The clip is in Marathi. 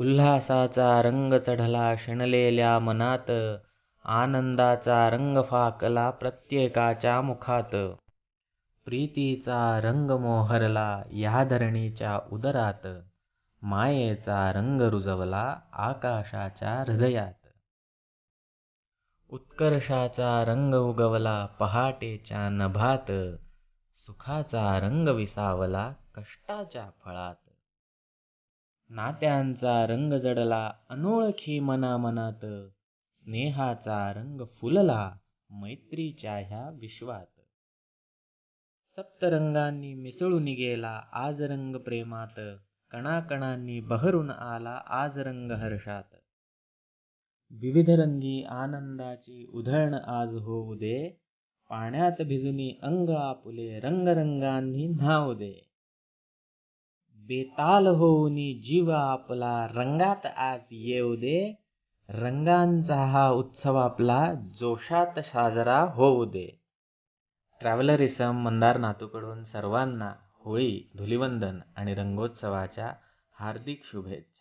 उल्हासाचा रंग चढला शणलेल्या मनात आनंदाचा रंग फाकला प्रत्येकाच्या मुखात. प्रीतीचा रंग मोहरला या धरणीच्या उदरात मायेचा रंग रुजवला आकाशाच्या हृदयात. उत्कर्षाचा रंग उगवला पहाटेच्या नभात सुखाचा रंग विसावला कष्टाच्या फळात. नात्यांचा रंग जडला अनोळखी मनामनात. स्नेहाचा रंग फुलला मैत्रीच्या ह्या विश्वात. सप्तरंगांनी मिसळून गेला आज रंग प्रेमात. कणाकणांनी बहरून आला आज रंग हर्षात. विविध रंगी आनंदाची उधळण आज होऊ दे. पाण्यात भिजूनी अंग आपुले रंगरंगांनी न्हाऊ दे. बेताल होऊनी जीव आपला रंगात आज येऊ दे. रंगांचा हा उत्सव आपला जोशात साजरा होऊ दे. ट्रॅव्हलरिसम मंदार नातूकडून सर्वांना होळी धुलिवंदन आणि रंगोत्सवाच्या हार्दिक शुभेच्छा.